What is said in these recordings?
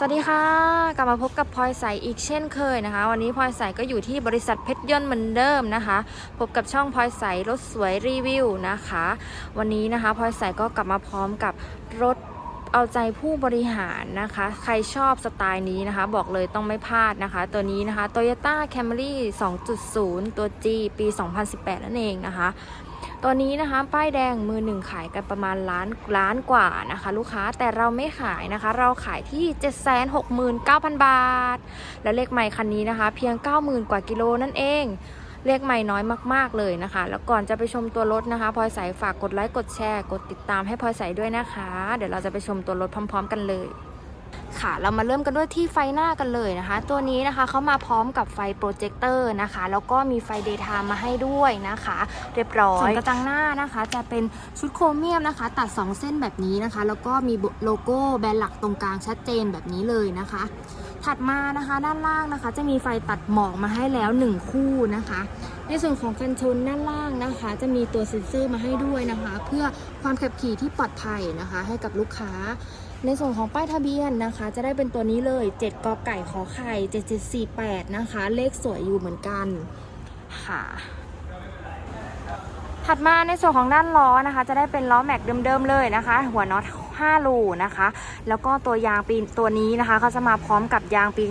สวัสดีค่ะ กลับมาพบกับพลอยใสอีกเช่นเคยนะคะ วันนี้พลอยใสก็อยู่ที่บริษัทเพชรยนต์เหมือนเดิมนะคะ พบกับช่องพลอยใสรถสวยรีวิวนะคะ วันนี้นะคะพลอยใสก็กลับมาพร้อมกับรถเอาใจผู้บริหารนะคะ ใครชอบสไตล์นี้นะคะ บอกเลยต้องไม่พลาดนะคะ ตัวนี้นะคะ Toyota Camry 2.0 ตัว G ปี 2018 นั่นเองนะคะ ตัวนี้นะคะ ป้ายแดงมือหนึ่งขายกันประมาณล้านล้านกว่านะคะ ลูกค้าแต่เราไม่ขายนะคะ เราขายที่ 769,000 บาท และเลขใหม่คันนี้นะคะ เพียง 90,000 กว่ากิโลนั่นเองเลขใหม่น้อยมาก ๆ เลยนะคะ แล้วก่อนจะไปชมตัวรถนะคะพลอยใสฝากกดไลค์กดแชร์ กดติดตามให้พลอยใสด้วยนะคะ เดี๋ยวเราจะไปชมตัวรถพร้อม ๆ กันเลย ค่ะเรามาเริ่มกันด้วยที่ไฟหน้ากันเลยนะคะ ตัวนี้นะคะเขามาพร้อมกับไฟโปรเจคเตอร์นะคะ แล้วก็มีไฟเดย์ไทม์มาให้ด้วยนะคะ เรียบร้อยส่วนกระจังหน้านะคะ จะเป็นชุดโครเมียมนะคะ ตัด 2 เส้นแบบนี้นะคะ แล้วก็มีโลโก้แบรนด์หลักตรงกลางชัดเจนแบบนี้เลยนะคะ ถัดมานะคะด้านล่างนะคะ จะมีไฟตัดหมอกมาให้แล้ว 1 คู่นะคะในส่วนของกันชนด้านล่างนะคะ จะมีตัวเซ็นเซอร์มาให้ด้วยนะคะ เพื่อความขับขี่ที่ปลอดภัยนะคะ ให้กับลูกค้า ในส่วนของป้ายทะเบียนนะคะ จะได้เป็นตัวนี้เลย 7กอไก่ขอไข่7748 นะคะ เลขสวยอยู่เหมือนกันค่ะ ถัดมาในส่วนของด้านล้อนะคะ จะได้เป็นล้อแม็กเดิมๆเลยนะคะ หัวน็อต5รูนะคะ แล้วก็ตัวยางปีตัวนี้นะคะเขาจะมาพร้อมกับยางปี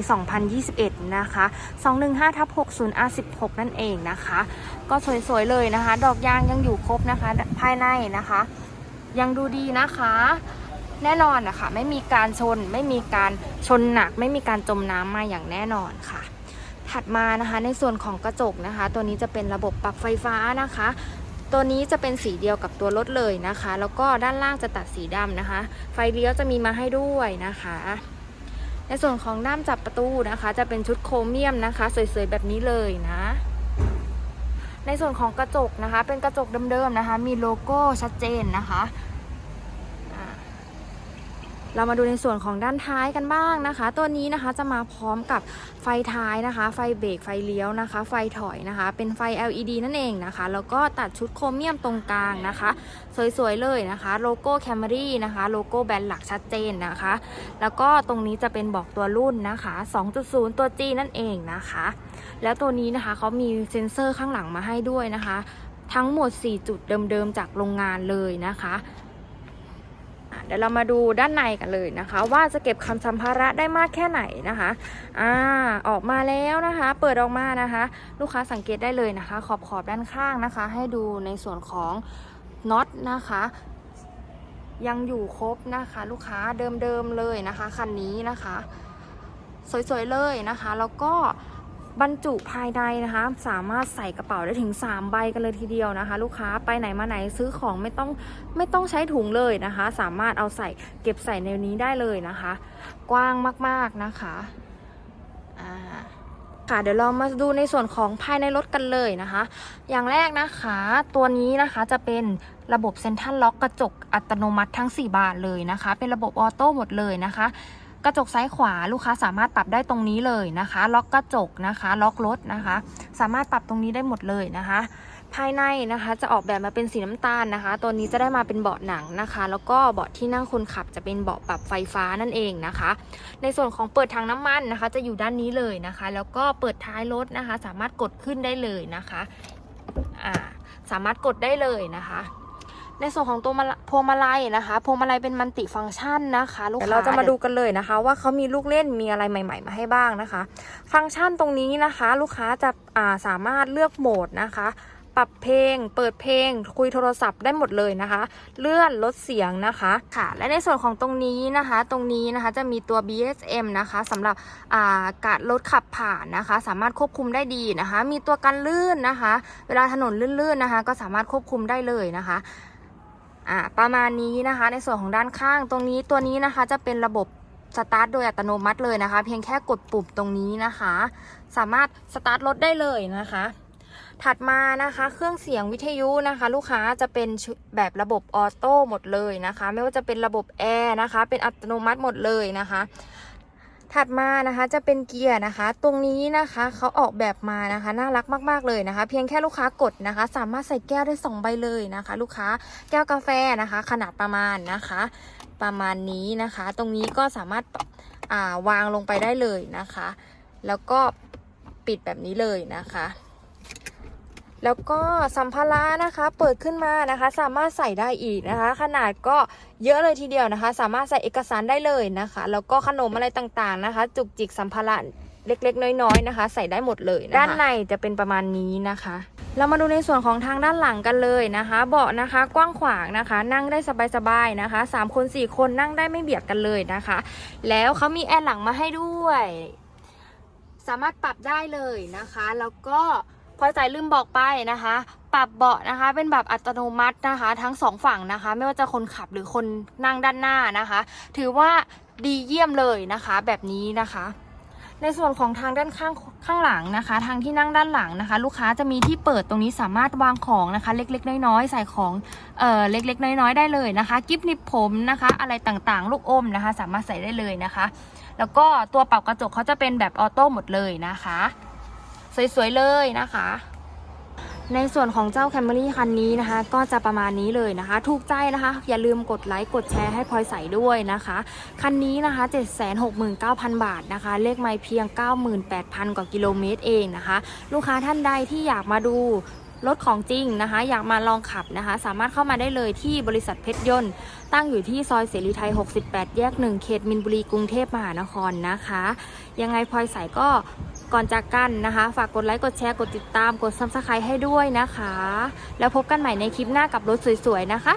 2021 นะคะ 215ทับ60 R16 นั่นเองนะคะ ก็สวยๆเลยนะคะ ดอกยางยังอยู่ครบนะคะ ภายในนะคะ ยังดูดีนะคะ แน่นอนนะคะไม่มีการชน ไม่มีการชนหนัก ไม่มีการจมน้ำมาอย่างแน่นอนค่ะ ถัดมานะคะในส่วนของกระจกนะคะ ตัวนี้จะเป็นระบบปรับไฟฟ้านะคะ ตัวนี้จะเป็นสีเดียวกับตัวรถเลยนะคะ แล้วก็ด้านล่างจะตัดสีดำนะคะ ไฟเลี้ยวจะมีมาให้ด้วยนะคะ ในส่วนของด้ามจับประตูนะคะ จะเป็นชุดโครเมียมนะคะ สวยๆแบบนี้เลยนะในส่วนของกระจกนะคะ เป็นกระจกเดิมๆนะคะ มีโลโก้ชัดเจนนะคะ เรามาดูในส่วนของด้านท้ายกันบ้างนะคะ ตัวนี้นะคะจะมาพร้อมกับไฟท้ายนะคะ ไฟเบรกไฟเลี้ยวนะคะ ไฟถอยนะคะ เป็นไฟ LED นั่นเองนะคะ แล้วก็ตัดชุดโครเมียมตรงกลางนะคะ สวยๆเลยนะคะ โลโก้ Camry นะคะ โลโก้แบรนด์หลักชัดเจนนะคะ แล้วก็ตรงนี้จะเป็นบอกตัวรุ่นนะคะ 2.0 ตัว G นั่นเองนะคะ แล้วตัวนี้นะคะเขามีเซ็นเซอร์ข้างหลังมาให้ด้วยนะคะ ทั้งหมด 4 จุดเดิมๆจากโรงงานเลยนะคะ เดี๋ยวเรามาดูด้านในกันเลยนะคะ ว่าจะเก็บคำสัมภาระได้มากแค่ไหนนะคะอ่าออกมาแล้วนะคะ เปิดออกมานะคะ ลูกค้าสังเกตได้เลยนะคะ ขอบขอบด้านข้างนะคะ ให้ดูในส่วนของน็อตนะคะยังอยู่ครบนะคะ ลูกค้าเดิมๆเลยนะคะคันนี้นะคะ สวยๆเลยนะคะ แล้วก็ บรรจุภายในนะคะ สามารถใส่กระเป๋าได้ถึง 3 ใบกันเลยทีเดียวนะคะ ลูกค้าไปไหนมาไหนซื้อของไม่ต้องไม่ต้องใช้ถุงเลยนะคะ สามารถเอาใส่เก็บใส่ในนี้ได้เลยนะคะ กว้างมากๆนะคะอ่าค่ะเดี๋ยวเรามาดูในส่วนของภายในรถกันเลยนะคะ อย่างแรกนะคะตัวนี้นะคะจะเป็นระบบเซ็นทรัลล็อกกระจกอัตโนมัติทั้ง 4 บานเลยนะคะ เป็นระบบออโต้หมดเลยนะคะ กระจกซ้ายขวาลูกค้าสามารถปรับได้ตรงนี้เลยนะคะ ล็อกกระจกนะคะ ล็อกรถนะคะ สามารถปรับตรงนี้ได้หมดเลยนะคะ ภายในนะคะจะออกแบบมาเป็นสีน้ำตาลนะคะ ตัวนี้จะได้มาเป็นเบาะหนังนะคะ แล้วก็เบาะที่นั่งคนขับจะเป็นเบาะปรับไฟฟ้านั่นเองนะคะ ในส่วนของเปิดทางน้ำมันนะคะ จะอยู่ด้านนี้เลยนะคะ แล้วก็เปิดท้ายรถนะคะ สามารถกดขึ้นได้เลยนะคะอ่าสามารถกดได้เลยนะคะ ในส่วนของตัวมาลพวงมาลัยนะคะ พวงมาลัยเป็นมัลติฟังก์ชันนะคะลูกค้าเดี๋ยวเราจะมาดูกันเลยนะคะ ว่าเขามีลูกเล่นมีอะไรใหม่ ๆ มาให้บ้างนะคะ ฟังก์ชันตรงนี้นะคะ ลูกค้าจะอ่าสามารถเลือกโหมดนะคะ ปรับเพลง เปิดเพลง คุยโทรศัพท์ได้หมดเลยนะคะ เลื่อนลดเสียงนะคะค่ะ และในส่วนของตรงนี้นะคะ ตรงนี้นะคะจะมีตัว BSM นะคะสำหรับอ่าการรถขับผ่านนะคะ สามารถควบคุมได้ดีนะคะ มีตัวกันลื่นนะคะ เวลาถนนลื่นๆนะคะ ก็สามารถควบคุมได้เลยนะคะ อ่าประมาณนี้นะคะ ในส่วนของด้านข้างตรงนี้ตัวนี้นะคะจะเป็นระบบสตาร์ทโดยอัตโนมัติเลยนะคะ เพียงแค่กดปุ่มตรงนี้นะคะ สามารถสตาร์ทรถได้เลยนะคะ ถัดมานะคะ เครื่องเสียงวิทยุนะคะ ลูกค้าจะเป็นแบบระบบออโต้หมดเลยนะคะ ไม่ว่าจะเป็นระบบแอร์นะคะ เป็นอัตโนมัติหมดเลยนะคะ ถัดมานะคะจะเป็นเกียร์นะคะ ตรงนี้นะคะเขาออกแบบมานะคะน่ารักมากๆเลยนะคะ เพียงแค่ลูกค้ากดนะคะ สามารถใส่แก้วได้ 2 ใบเลยนะคะ ลูกค้าแก้วกาแฟนะคะ ขนาดประมาณนะคะ ประมาณนี้นะคะ ตรงนี้ก็สามารถอ่าวางลงไปได้เลยนะคะ แล้วก็ปิดแบบนี้เลยนะคะ แล้วก็สัมภาระนะคะเปิดขึ้นมานะคะ สามารถใส่ได้อีกนะคะ ขนาดก็เยอะเลยทีเดียวนะคะ สามารถใส่เอกสารได้เลยนะคะ แล้วก็ขนมอะไรต่างๆนะคะ จุกจิกสัมภาระเล็กๆ น้อยๆนะคะ ใส่ได้หมดเลยนะคะด้านในจะเป็นประมาณนี้นะคะ เรามาดูในส่วนของทางด้านหลังกันเลยนะคะ เบาะนะคะกว้างขวางนะคะ นั่งได้สบายๆนะคะสามคนสี่คนนั่งได้ไม่เบียดกันเลยนะคะ แล้วเขามีแอร์หลังมาให้ด้วย สามารถปรับได้เลยนะคะ แล้วก็ พอใจลืมบอกไปนะคะ ปรับเบาะนะคะ เป็นแบบอัตโนมัตินะคะ ทั้งสองฝั่งนะคะ ไม่ว่าจะคนขับหรือคนนั่งด้านหน้านะคะ ถือว่าดีเยี่ยมเลยนะคะ แบบนี้นะคะในส่วนของทางด้านข้างข้างหลังนะคะ ทางที่นั่งด้านหลังนะคะ ลูกค้าจะมีที่เปิดตรงนี้สามารถวางของนะคะ เล็กๆ น้อยๆใส่ของเอ่อเล็ก ๆ น้อยๆได้เลยนะคะ กิฟต์นิบผมนะคะ อะไรต่างๆ ลูกอมนะคะ สามารถใส่ได้เลยนะคะ แล้วก็ตัวปรับกระจกเขาจะเป็นแบบออโต้หมดเลยนะคะ สวยๆเลยนะคะ ในส่วนของเจ้า Camry คันนี้นะคะ ก็จะประมาณนี้เลยนะคะ ถูกใจนะคะ อย่าลืมกดไลค์กดแชร์ให้พลอยใส่ด้วยนะคะ คันนี้นะคะ 769,000 บาทนะคะ เลขไม่เพียง 98,000 กว่ากิโลเมตรเองนะคะ ลูกค้าท่านใดที่อยากมาดูรถของจริงนะคะ อยากมาลองขับนะคะ สามารถเข้ามาได้เลยที่บริษัทเพชรยนต์ ตั้งอยู่ที่ซอยเสรีไทย 68 แยก 1 เขตมินบุรีกรุงเทพมหานครนะคะ ยังไงพลอยใส่ก็ ก่อนจากกันนะคะ ฝากกดไลค์ กดแชร์ กดติดตาม กดซับสไครต์ให้ด้วยนะคะ แล้วพบกันใหม่ในคลิปหน้ากับรถสวยๆนะคะ